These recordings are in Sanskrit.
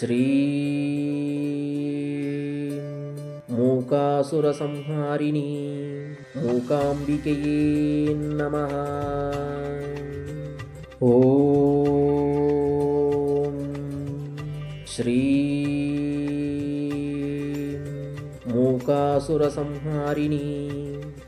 श्री मूकासुरसंहारिणी मूकाम्बिकये नमः। ॐ श्री मूकासुरसंहारिणी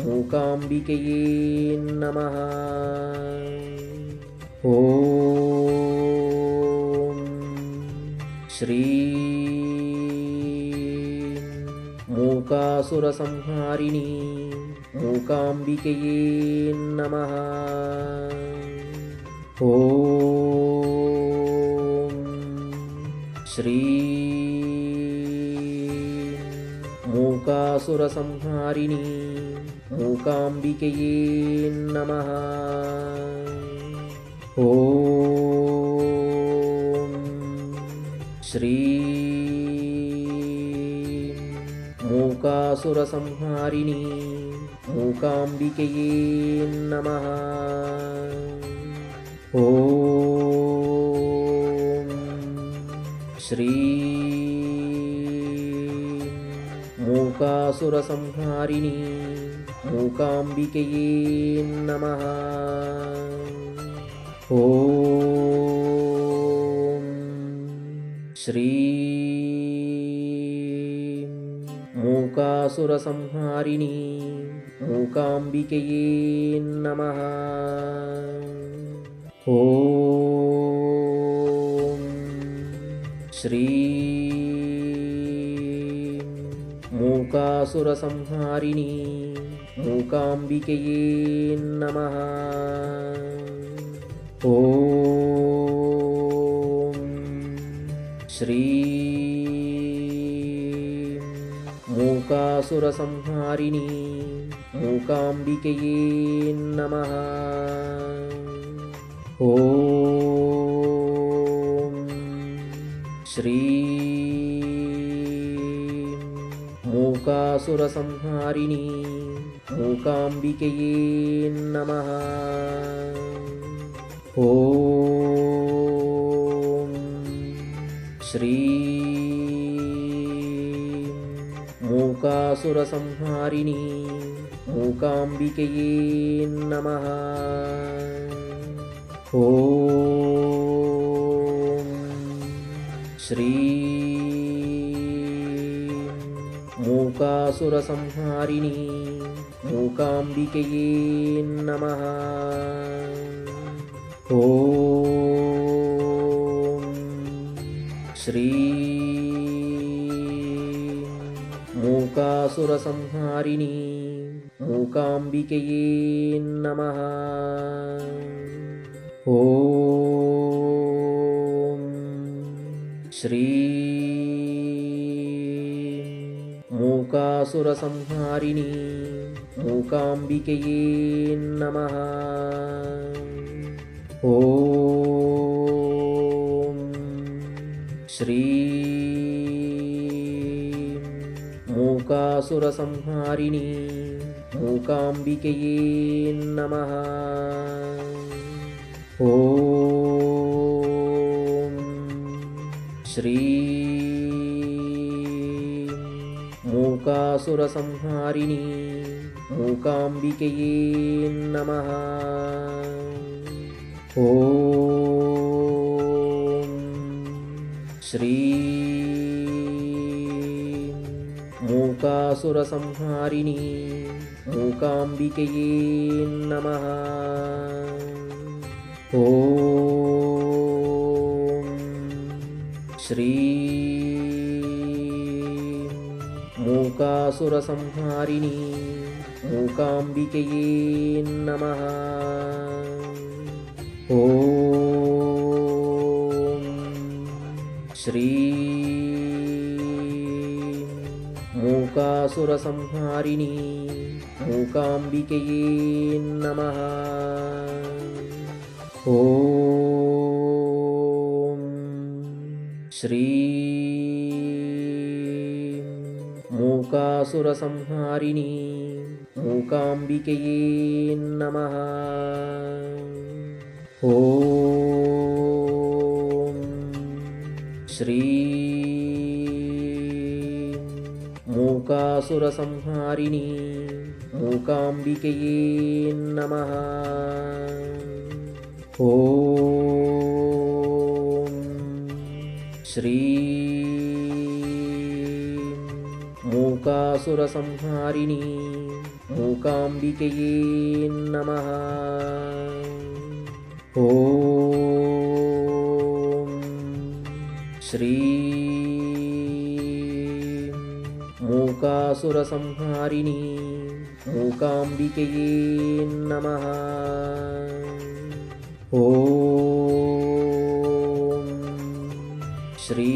मूकाम्बिकये नमः। ॐ मूकासुरसंहारिणी मूकाम्बिकये नमः। ॐ श्री मूकासुरसंहारिणी मूकाम्बिकये नमः। ॐ श्री మూకాసురసంహారిణి మూకాంబికయే నమ. ఓ శ్రీ మూకాసురసంహారిణి మూకాంబికయే నమ. ఓ శ్రీ मूकासुरसंहारिणी मूकाम्बिकये नमः। ॐ श्री मूकासुरसंहारिणी मूकाम्बिकये नमः। ॐ श्री ಮೂಕಾಸುರಸಂಹಾರಿಣಿ ಮೂಕಾಂಬಿಕೆಯೇ ನಮಃ. ಓಂ ಶ್ರೀ ಮೂಕಾಸುರಸಂಹಾರಿಣಿ ಮೂಕಾಂಬಿಕೆಯೇ ನಮಃ. ಓಂ ಶ್ರೀ मूकासुरसंहारिणी मूकाम्बिकये नमः। ॐ श्री मूकासुरसंहारिणी मूकाम्बिकये नमः। ॐ श्री मूकासुरसंहारिणी मूकाम्बिकये नमः। ॐ श्री मूकासुरसंहारिणी मूकाम्बिकये नमः। ॐ श्री मूकासुरसंहारिणी मूकाम्बिकये नमः। ॐ श्री मूकासुरसंहारिणी मूकाम्बिकये नमः। ॐ श्री ಮೂಕಾಸುರಸಂಹಾರಿಣಿ ಮೂಕಾಂಬಿಕೆಯೇ ನಮಃ. ಓಂ ಶ್ರೀ ಮೂಕಾಸುರಸಂಹಾರಿಣಿ ಮೂಕಾಂಬಿಕೆಯೇ ನಮಃ. ಓಂ मूकासुरसंहारिणी मूकाम्बिकये नमः। ॐ श्री मूकासुरसंहारिणी मूकाम्बिकये नमः। ॐ श्री मूकासुरसंहारिणी मूकाम्बिकये नमः। ॐ श्री मूकासुरसंहारिणी मूकाम्बिकये नमः। ॐ श्री मूकासुरसंहारिणी मूकाम्बिकये नमः। ॐ श्री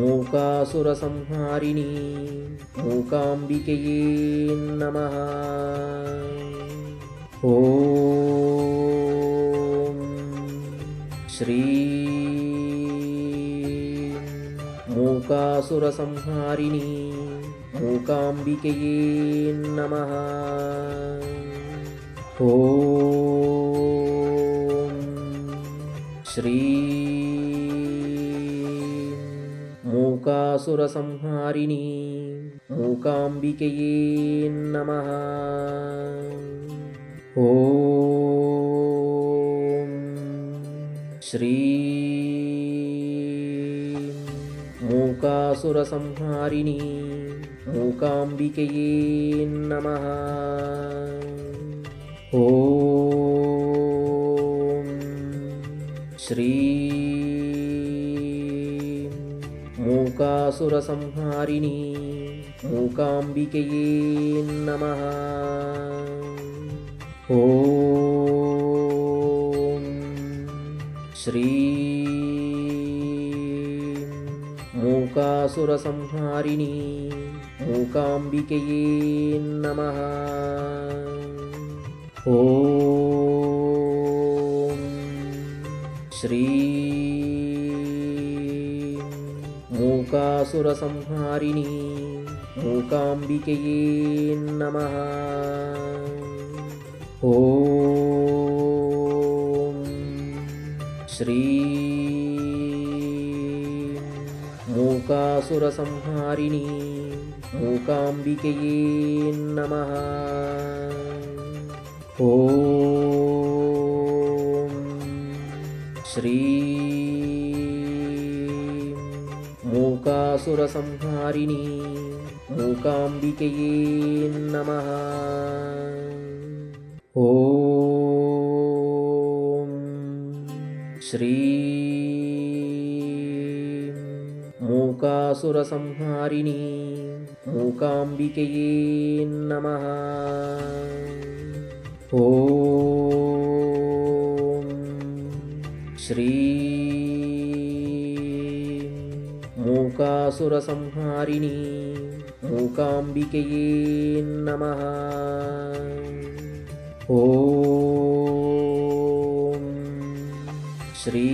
मूकासुरसंहारिणी मूकाम्बिकये नमः। ॐ ಸುರಸಂಹಾರಿಣಿ ಮೂಕಾಂಬಿಕೆಯೇ ನಮಃ. ಓಂ ಶ್ರೀ ಮೂಕಾಸುರಸಂಹಾರಿಣಿ ಮೂಕಾಂಬಿಕೆಯೇ ನಮಃ. ಓಂ ಶ್ರೀ मूकासुरसंहारिणी मूकाम्बिकये नमः। ॐ श्री मूकासुरसंहारिणी मूकाम्बिकये नमः। ॐ श्री मूकासुरसंहारिणी मूकाम्बिकये नमः। ॐ श्री मूकासुरसंहारिणी मूकाम्बिकये नमः। ॐ श्री मूकासुरसंहारिणी मूकाम्बिकये नमः। ॐ श्री मूकासुरसंहारिणी मूकाम्बिकये नमः। ॐ श्री मूकासुरसंहारिणी मूकाम्बिकये नमः। ॐ श्री मूकासुरसंहारिणी मूकाम्बिकये नमः। ॐ श्री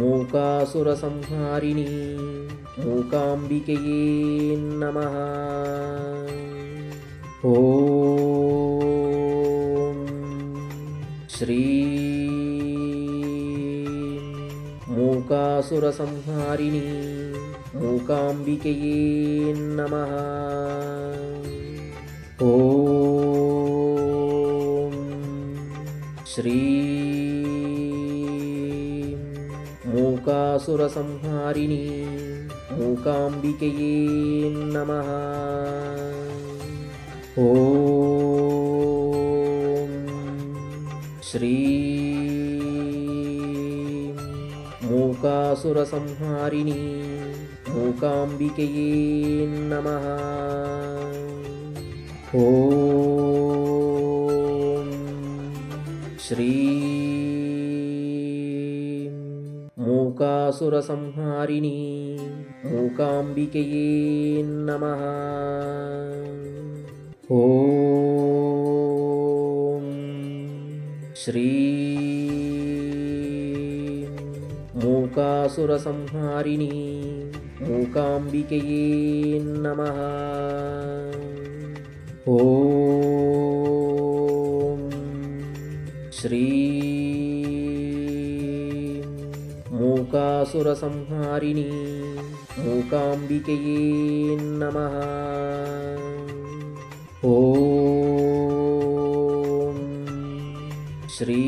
मूकासुरसंहारिणी मूकाम्बिकये नमः। श्री मूकासुरसंहारिणी मूकाम्बिकये नमः। ॐ श्री ಮೂಕಾಸುರಸಂಹಾರಿಣಿ ಮೂಕಾಂಬಿಕೆಯೇ ನಮಃ. ಓಂ ಶ್ರೀ ಮೂಕಾಸುರಸಂಹಾರಿಣಿ ಮೂಕಾಂಬಿಕೆಯೇ ನಮಃ. ಓಂ ಶ್ರೀ ಮೂಕಾಸುರಸಂಹಾರಿಣಿ ಮೂಕಾಂಬಿಕೆಯೇ ನಮಃ. ಓಂ ಶ್ರೀ ಮೂಕಾಸುರಸಂಹಾರಿಣಿ ಮೂಕಾಂಬಿಕೆಯೇ ನಮಃ. ಓಂ ಶ್ರೀ मूकासुरसंहारिणी मूकाम्बिकये नमः। ॐ श्री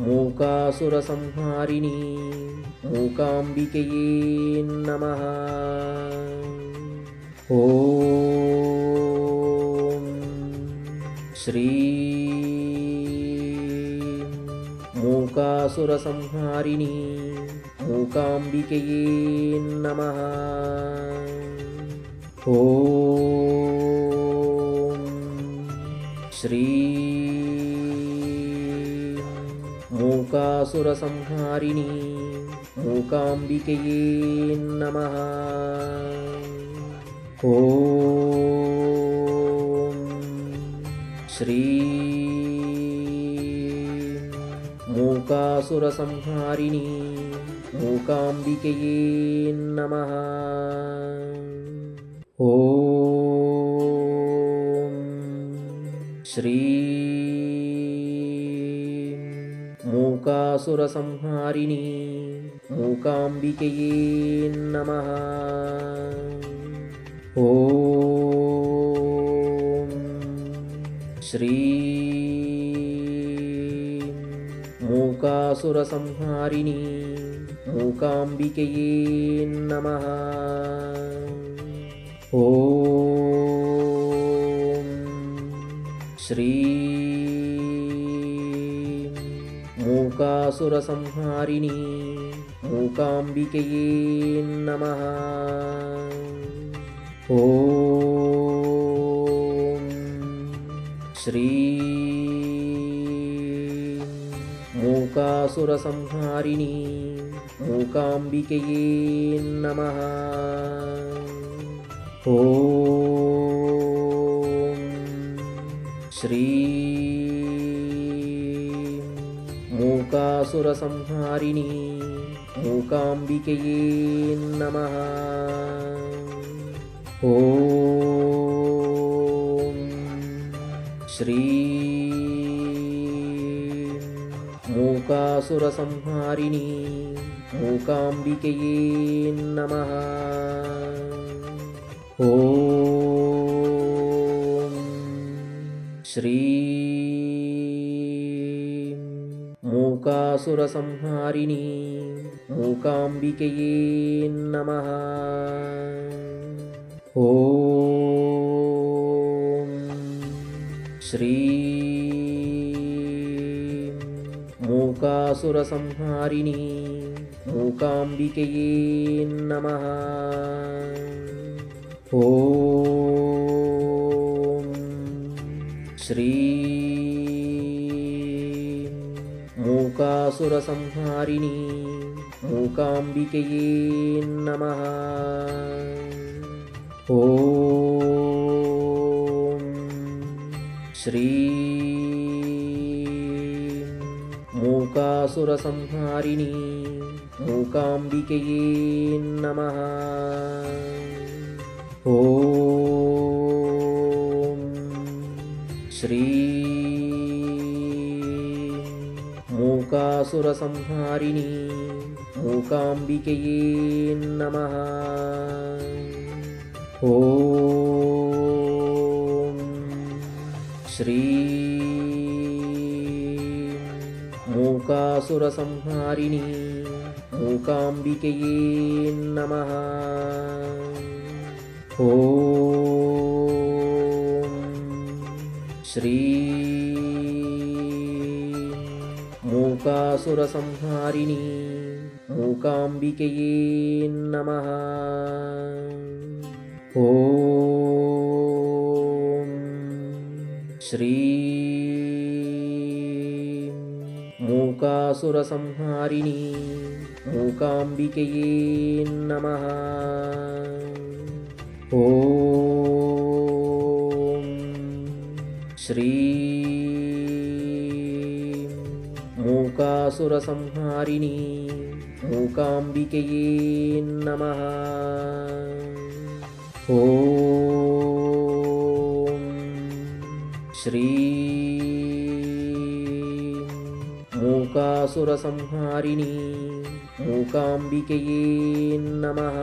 मूकासुरसंहारिणी मूकाम्बिकये नमः। ॐ श्री ಸುರಸಂಹಾರಿಣಿ ಮೂಕಾಂಬಿಕೆಯೇ ನಮಃ. ಓಂ ಶ್ರೀ ಮೂಕಾಸುರಸಂಹಾರಿಣಿ ಮೂಕಾಂಬಿಕೆಯೇ ನಮಃ. ಓಂ मूकासुरसंहारिणी मूकाम्बिकये नमः। ॐ श्री मूकासुरसंहारिणी मूकाम्बिकये नमः। ॐ श्री దురాసురసంహారిణి మూకాంబికయే నమ. ఓ శ్రీ మూకాసురసంహారిణి మూకాంబికయే నమ. ఓ శ్రీ मूकासुरसंहारिणी मूकाम्बिकये नमः। ॐ श्री मूकासुरसंहारिणी मूकाम्बिकये नमः। ॐ श्री मूकासुरसंहारिणी मूकाम्बिकये नमः। ॐ श्री मूकासुरसंहारिणी मूकाम्बिकये नमः। ॐ श्री मूकासुरसंहारिणी मूकाम्बिकये नमः। ॐ श्री मूकासुरसंहारिणी मूकाम्बिकये नमः। ॐ श्री मूकासुरसंहारिणी मूकाम्बिकये नमः। श्री मूकासुरसंहारिणी मूकाम्बिकये नमः। ॐ श्री ಮೂಕಾಸುರಸಂಹಾರಿಣಿ ಮೂಕಾಂಬಿಕೆಯೇ ನಮಃ. ಓಂ ಶ್ರೀ ಮೂಕಾಸುರಸಂಹಾರಿಣಿ ಮೂಕಾಂಬಿಕೆಯೇ ನಮಃ. ಓಂ ಶ್ರೀ ಸುರಸಂಹಾರಿಣಿ ಮೂಕಾಂಬಿಕೆಯೇ ನಮಃ. ಓಂ ಶ್ರೀ ಮೂಕಾಸುರಸಂಹಾರಿಣಿ ಮೂಕಾಂಬಿಕೆಯೇ ನಮಃ. ಓಂ मूकासुरसंहारिणी मूकाम्बिकये नमः